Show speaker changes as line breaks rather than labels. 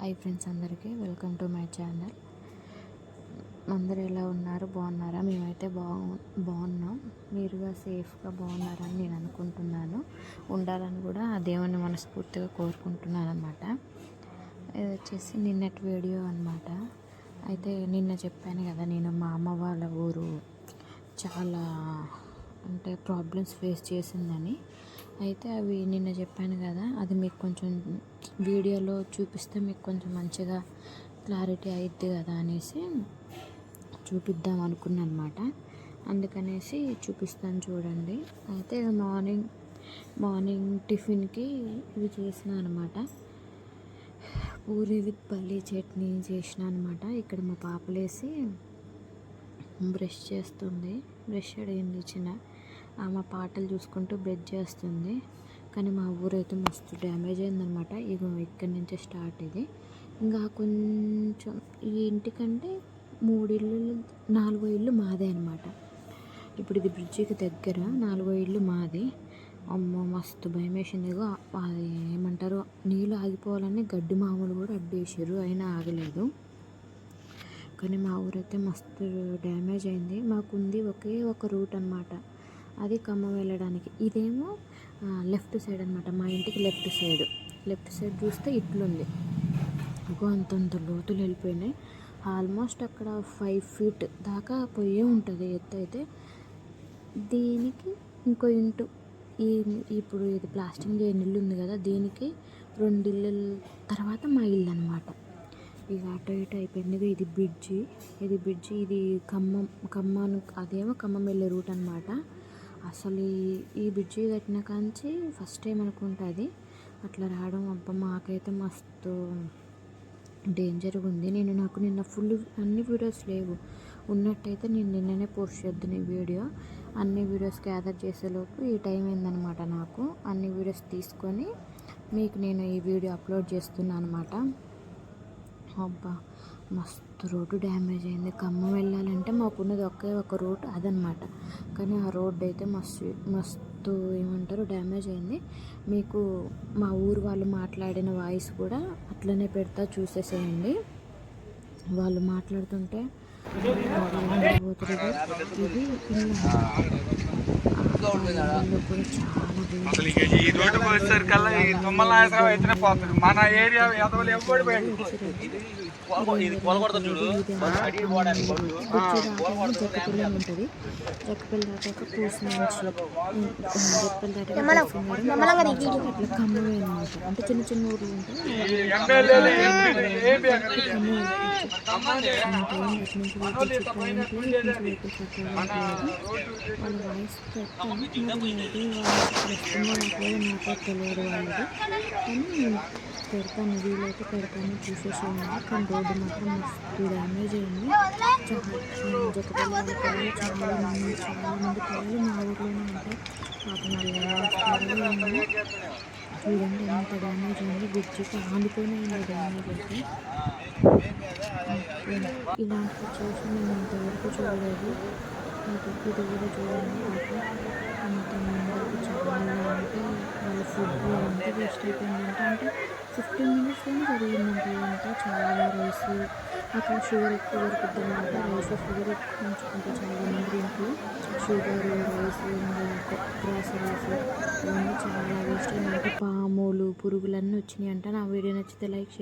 Hi friends అందరికీ welcome to my channel. అందరు ఎలా ఉన్నారు? బాగున్నారా? మేమైతే బాగు బాగున్నాం. మీరుగా సేఫ్గా బాగున్నారని నేను అనుకుంటున్నాను. ఉండాలని కూడా ఆ దేవుని మనస్ఫూర్తిగా కోరుకుంటున్నాను అనమాట ఇది వచ్చేసి నిన్నటి వీడియో అనమాట అయితే నిన్న చెప్పాను కదా నేను మా అమ్మ వాళ్ళ ఊరు చాలా అంటే ప్రాబ్లమ్స్ ఫేస్ చేసిందని. అయితే అవి నిన్న చెప్పాను కదా అది మీకు కొంచెం వీడియోలో చూపిస్తే మీకు కొంచెం మంచిగా క్లారిటీ అయిద్ది కదా అనేసి చూపిద్దాం అనుకున్నాను అనమాట అందుకనేసి చూపిస్తాను చూడండి. అయితే మార్నింగ్ మార్నింగ్ టిఫిన్కి ఇవి చేసిన అనమాట. పూరి విత్ పల్లీ చట్నీ చేసిన అనమాట. ఇక్కడ మా పాపలేసి బ్రష్ చేస్తుంది. బ్రష్ అడిగింది చిన్న ఆమె పాటలు చూసుకుంటూ బ్రష్ చేస్తుంది. కానీ మా ఊరైతే మస్తు డ్యామేజ్ అయిందనమాట ఇగో ఇక్కడి నుంచే స్టార్ట్ ఇది. ఇంకా కొంచెం ఈ ఇంటికంటే మూడు ఇల్లు నాలుగో ఇల్లు మాదే అనమాట ఇప్పుడు ఇది బ్రిడ్జికి దగ్గర నాలుగో ఇల్లు మాది. అమ్మో మస్తు భయం వేసింది అది ఏమంటారు నీళ్ళు ఆగిపోవాలని గడ్డి మామూలు కూడా అడ్డేసారు అయినా ఆగలేదు. కానీ మా ఊరైతే మస్తు డ్యామేజ్ అయింది. మాకుంది ఒకే ఒక రూట్ అనమాట అది ఖమ్మం వెళ్ళడానికి. ఇదేమో లెఫ్ట్ సైడ్ అనమాట మా ఇంటికి లెఫ్ట్ సైడ్. లెఫ్ట్ సైడ్ చూస్తే ఇట్లుంది. ఇంకో అంతంత లోతులు వెళ్ళిపోయినాయి. ఆల్మోస్ట్ అక్కడ ఫైవ్ ఫీట్ దాకా పోయే ఉంటుంది ఎత్తు అయితే. దీనికి ఇంకో ఇంటు. ఈ ఇప్పుడు ఇది ప్లాస్టింగ్ చేయని ఇల్లు ఉంది కదా దీనికి రెండు ఇల్లు తర్వాత మా ఇల్లు అనమాట ఇక అటు ఇటు అయిపోయింది. ఇది బ్రిడ్జి. ఇది బ్రిడ్జి ఇది ఖమ్మం ఖమ్మం అదేమో ఖమ్మం వెళ్ళే రూట్ అనమాట అసలు ఈ- ఈ బ్రిడ్జి కట్టిన కాంచి ఫస్ట్ టైం అనుకుంటుంది. అట్లా రావడం అబ్బా మాకైతే మస్తు డేంజర్గా ఉంది. నేను నాకు నిన్న ఫుల్ అన్ని వీడియోస్ లేవు. ఉన్నట్టయితే నేను నిన్ననే పోస్ట్ చేద్దాను ఈ వీడియో అన్ని వీడియోస్ గ్యాదర్ చేసేలోపు ఈ టైం అయిందనమాట నాకు. అన్ని వీడియోస్ తీసుకొని మీకు నేను ఈ వీడియో అప్లోడ్ చేస్తున్నాను అనమాట. అబ్బా మస్తు రోడ్డు డ్యామేజ్ అయింది. ఖమ్మం వెళ్ళాలంటే మాకున్నది ఒకే ఒక రోడ్ అదనమాట. కానీ ఆ రోడ్డు అయితే మస్తు మస్తు ఏమంటారు? డ్యామేజ్ అయింది. మీకు మా ఊరు వాళ్ళు మాట్లాడిన వాయిస్ కూడా అట్లనే పెడతా చూసేసేయండి. వాళ్ళు మాట్లాడుతుంటే ఇది ఇల్లు ఇల్లు కూడా చాలా వేడి.
అసలు ఇక ఈ రోడ్డు వచ్చేసరికల్లా ఈ తుమ్మల నాయసరావు అయితేనే పోతుంది మన ఏరియా ఎదవలు ఎవ్వడు
జక్కపిల్లి దాటాక ఇట్లా ఖమ్మమే అనమాట అంటే. చిన్న చిన్న ఊర్లు ఉంటాయి.
ఎమ్మెల్యేలు ఎంపీలు ఏమి
ఖమ్మం తెలియదు కానీ పెడతాను వీలైతే పెడతాను చూసేసేయండి కానీ రోడ్డు మాత్రం మస్తు డ్యామేజ్ అయింది చాలా పిల్లలు చాలా మంది చాలా మంది పిల్లలు మా ఊర్లోనే ఉంటాయి పాపం వాళ్ళు ఏమో. చూడండి ఎంత డ్యామేజ్ అయింది బ్రిడ్జికి ఆండిపోయిన డ్యామేజ్ అయితే ఇలాంటి సిచ్యువేషన్ నేను ఇంతవరకు చూడలేదు ఇది కూడా చూడండి పాపం అంత మందికి చాలా అంటే వాళ్ళ ఫుడ్ అంతా వేస్ట్ అయిపోయిందంట అంటే ఫిఫ్టీన్ మినిట్స్లోనే జరిగిందంట ఇదంతా చాలా రైస్ అక్కడ షుగర్ ఎక్కువ దొరుకుతుందంట రైస్ షుగర్ ఎక్కువ ఉంచుకుంటే చాలా మంది ఇంట్లో షుగర్ రైస్ గ్రాసరీస్ ఇవన్నీ చాలా వేస్ట్ అయిందంట పాములు పురుగులన్నీ వచ్చినాయి అంట నా వీడియో నచ్చితే లైక్